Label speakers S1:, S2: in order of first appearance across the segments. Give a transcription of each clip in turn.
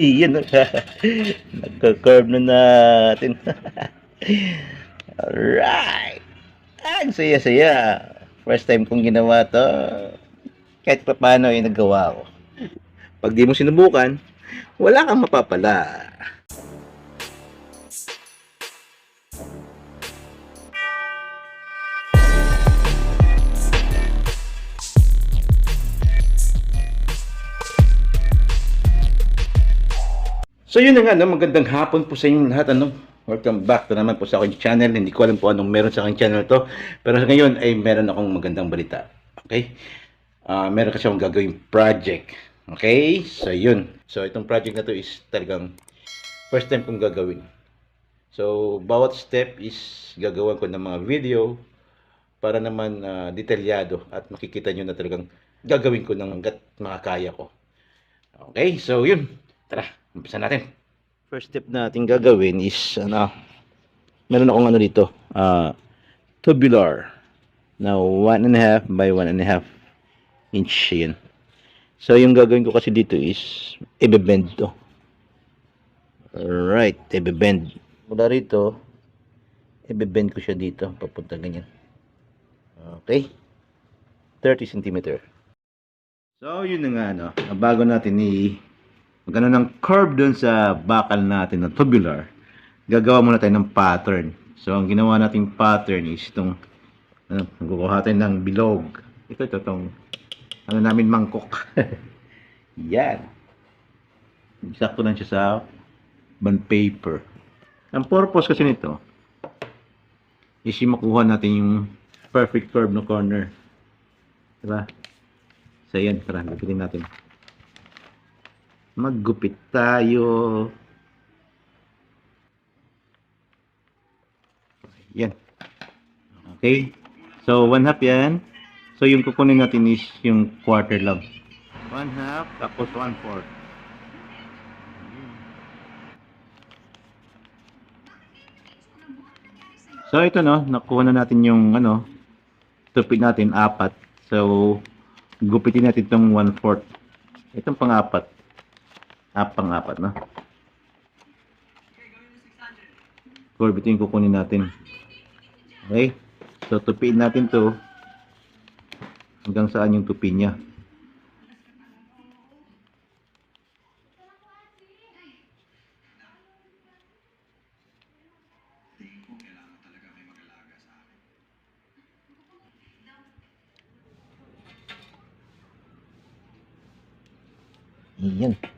S1: Iyan na. Nagka-curve na natin. Alright. Ang saya-saya. First time kong ginawa to. Kahit pa paano ay nagawa ko. Pag di mo sinubukan, wala kang mapapala. So yun na nga, no? magandang hapon po sa inyong lahat. Ano? Welcome back to naman po sa aking channel. Hindi ko alam po anong meron sa aking channel to. Pero sa ngayon ay meron akong magandang balita. Okay? Ah, meron kasi akong gagawing project. Okay? So yun. So itong project na to is talagang first time kong gagawin. So bawat step is gagawan ko ng mga video para naman ah, detalyado at makikita nyo na talagang gagawin ko ng hanggat makakaya ko. Okay, so yun. Tara, umpisa natin. First step natin gagawin is, ano, meron akong ano dito, ah, tubular. na one and a half by one and a half inch yun. So, yung gagawin ko kasi dito is, i-bend to. Alright, i-bend. Mula rito, i-bend ko siya dito, papunta ganyan. Okay. 30 centimeter. So, yun na nga, no. Bago natin i magano ng curve doon sa bakal natin na tubular, gagawa muna tayo ng pattern. So, ang ginawa nating pattern is itong, ano, nagkukuha tayo ng bilog. Ito, ito, itong, ano namin, mangkok. Yan. Sakto lang siya sa bond paper. Ang purpose kasi nito, is yung makuha natin yung perfect curve no corner. Diba? So, yan. Tara, gupitin natin. Maggupit tayo. Yan. Okay. So, one half yan. So, yung kukunin natin is yung quarter lang. One half, tapos one fourth. So, ito no, nakuha na natin yung ano, tupid natin, apat. So, gupitin natin itong one fourth. Itong pang-apat. Ah, pang-apat, no? Curve ito yung kukunin natin. Okay? So, tupiin natin to hanggang saan yung tupi niya. Iyan.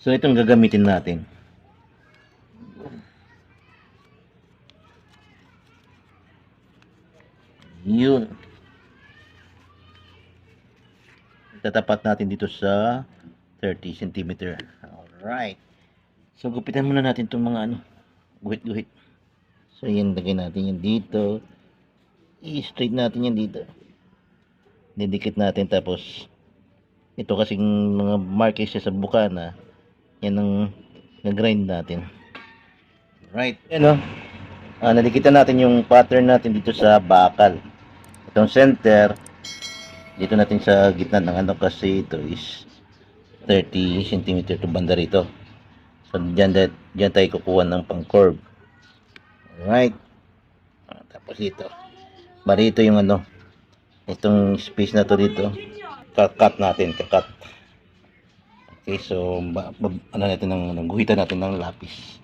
S1: So, itong gagamitin natin. Yun. Tatapat natin dito sa 30 cm. Alright. So, gupitan muna natin itong mga ano, guhit-guhit. So, yan, lagay natin yan dito. I-straight natin yan dito. Didikit natin tapos ito kasing mga siya sa bukana yan ang nag-grind natin. Right. Yan o. Ah, nadikitan natin yung pattern natin dito sa bakal. Itong center, dito natin sa gitna ng ano kasi ito is 30 cm to banda rito. So, dyan, dyan tayo kukuha ng pang curve. Alright. Ah, tapos dito. Bari ito yung ano, itong space na to dito. Kakat natin, kakat. Okay, so, ano natin ng, ng guhitan natin ng lapis.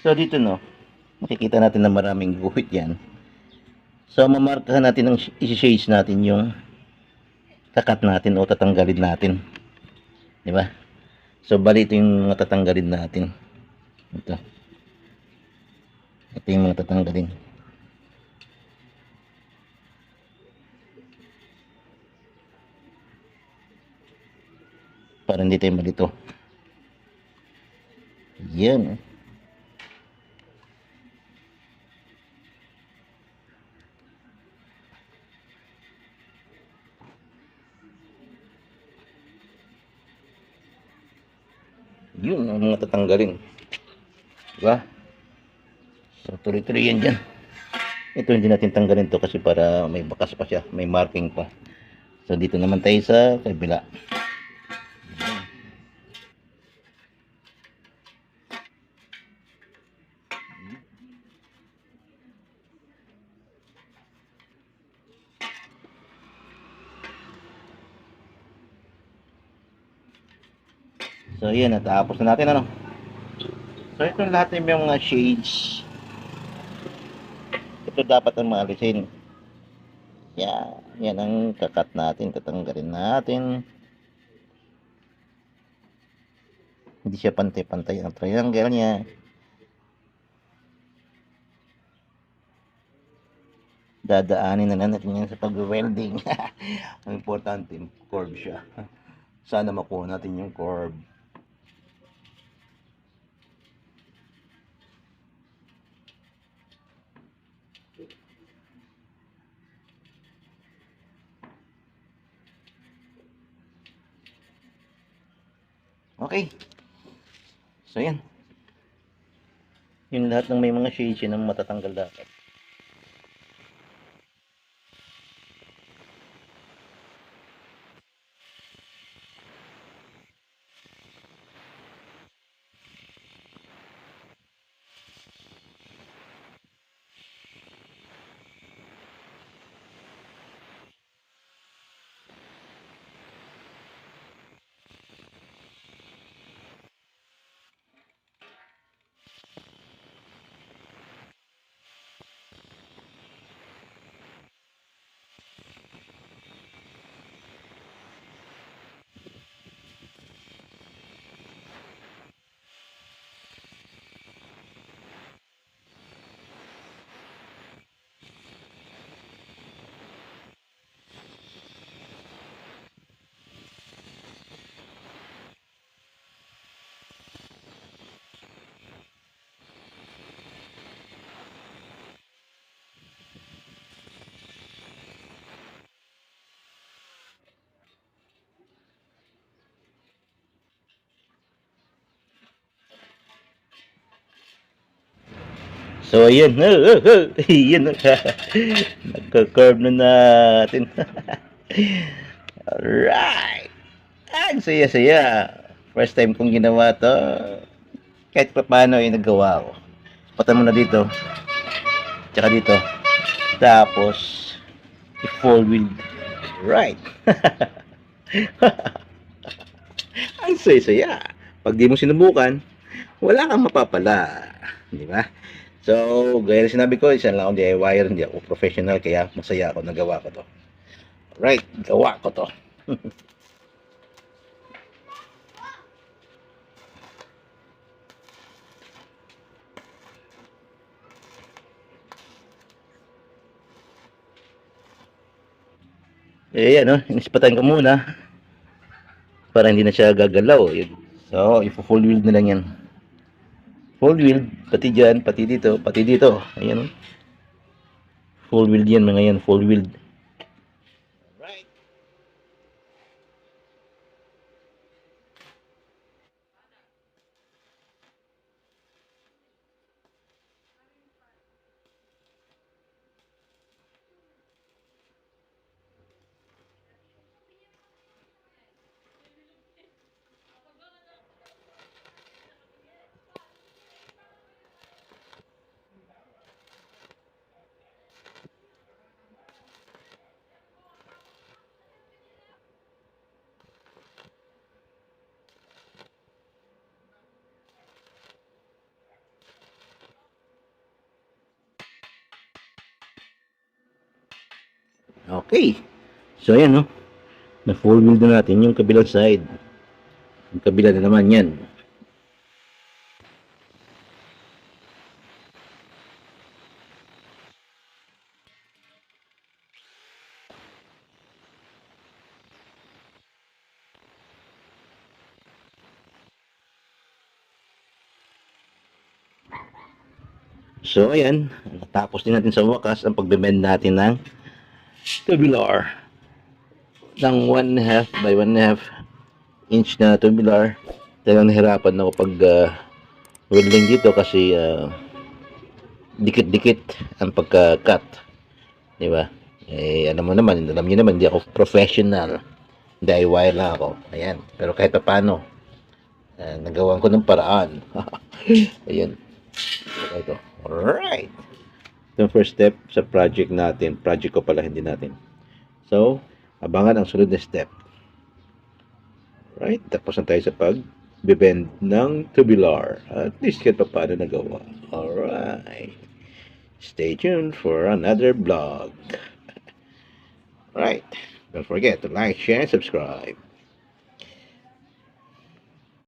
S1: So dito no, makikita natin na maraming guhit yan. So mamarkahan natin ng isi-shades natin yung kakat natin o tatanggalin natin. Di ba? So, bali ito yung mga tatanggalin natin. Ito. Ito yung mga tatanggalin. Para hindi tayo malito. Yan. Yun ang mga tatanggalin. Diba? So, tuloy-tuloy yan dyan. Ito hindi natin tanggalin to kasi para may bakas pa siya. May marking pa. So, dito naman tayo sa kabila. So, yan. Natapos na natin, ano? So, ito lahat ng mga shades. Ito dapat ang maalisin. Yan. Yan ang kakat natin. Tatanggalin natin. Hindi siya pantay-pantay ang triangle niya. Dadaanin na lang natin yan sa pag-welding. ang importante, curve siya. Sana makuha natin yung curve. Okay. So, yan. Yung lahat ng may mga shades yun ang matatanggal dapat. So, ayan. Oh, oh, oh. Ayan. Nagka-curve na natin. Alright. Ang saya-saya. First time kong ginawa to. Kahit pa paano ay nagawa ko. Patan mo na dito. Tsaka dito. Tapos, i-four wheel. Right. Ang saya-saya. Pag di mo sinubukan, wala kang mapapala. Di ba? So, gaya na sinabi ko, isa lang ako DIYer, hindi ako professional, kaya masaya ako nagawa ko to. Right, gawa ko to. eh, ano, inispatan ko muna para hindi na siya gagalaw. So, i-full wheel na lang yan. Full wheel, pati dyan, pati dito, pati dito. Ayan. oh. Full wheel yan mga yan, full wheel. Right. Okay. So, ayan, no. Na full wheel na natin yung kabilang side. Ang kabila na naman yan. So, ayan. Tapos din natin sa wakas ang pagbebend natin ng tubular. Ng 1 half by 1 half inch na tubular. Talagang nahirapan ako pag uh, welding dito kasi ah, dikit-dikit ang pagka-cut. Di ba? Eh, alam mo naman, alam niyo naman, hindi ako professional. DIY lang ako. Ayan. Pero kahit pa paano, uh, nagawan ko ng paraan. Ayan. Ito. Alright. Ang first step sa project natin. Project ko pala, hindi natin. So, abangan ang sunod na step. Right? Tapos na tayo sa pag bend ng tubular. At least kahit pa paano nagawa. Alright. Stay tuned for another vlog. Right. Don't forget to like, share, and subscribe.